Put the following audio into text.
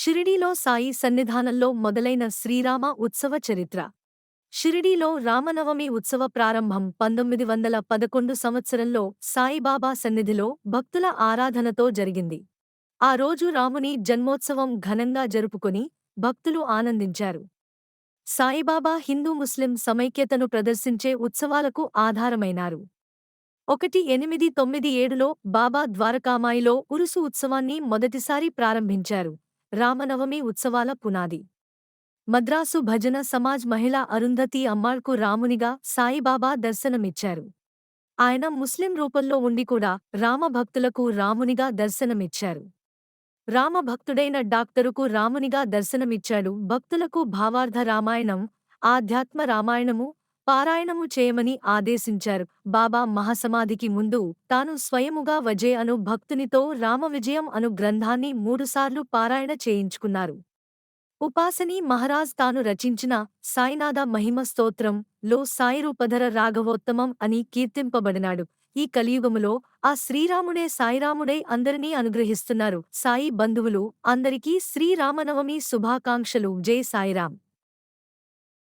షిరిడీలో సాయి సన్నిధానంలో మొదలైన శ్రీరామ ఉత్సవ చరిత్ర. షిరిడీలో రామనవమి ఉత్సవ ప్రారంభం పంతొమ్మిది వందల పదకొండు సంవత్సరంలో సాయిబాబా సన్నిధిలో భక్తుల ఆరాధనతో జరిగింది. ఆ రోజు రాముని జన్మోత్సవం ఘనంగా జరుపుకుని భక్తులు ఆనందించారు. సాయిబాబా హిందూ ముస్లిం సమైక్యతను ప్రదర్శించే ఉత్సవాలకు ఆధారమైనారు. ఒకటి ఎనిమిది తొమ్మిది ఏడులో బాబా ద్వారకామాయిలో ఉరుసు ఉత్సవాన్ని మొదటిసారి ప్రారంభించారు. రామనవమి ఉత్సవాల పునాది. మద్రాసు భజన సమాజ్ మహిళా అరుంధతి అమ్మాళ్కు రామునిగా సాయిబాబా దర్శనమిచ్చారు. ఆయన ముస్లిం రూపంలో ఉండి కూడా రామభక్తులకు రామునిగా దర్శనమిచ్చారు. రామభక్తుడైన డాక్టరుకు రామునిగా దర్శనమిచ్చాడు. భక్తులకు భావార్థ రామాయణం ఆధ్యాత్మ రామాయణము పారాయణము చేయమని ఆదేశించారు. బాబా మహాసమాధికి ముందు తాను స్వయముగా వజే అను భక్తునితో రామవిజయం అను గ్రంథాన్ని మూడుసార్లు పారాయణ చేయించుకున్నారు. ఉపాసని మహారాజ్ తాను రచించిన సాయినాథ మహిమ స్తోత్రం లో సాయిరూపధర రాఘవోత్తమం అని కీర్తింపబడినాడు. ఈ కలియుగములో ఆ శ్రీరాముడే సాయిరాముడై అందరినీ అనుగ్రహిస్తున్నారు. సాయి బంధువులు అందరికీ శ్రీరామనవమి శుభాకాంక్షలు. జై సాయిరాం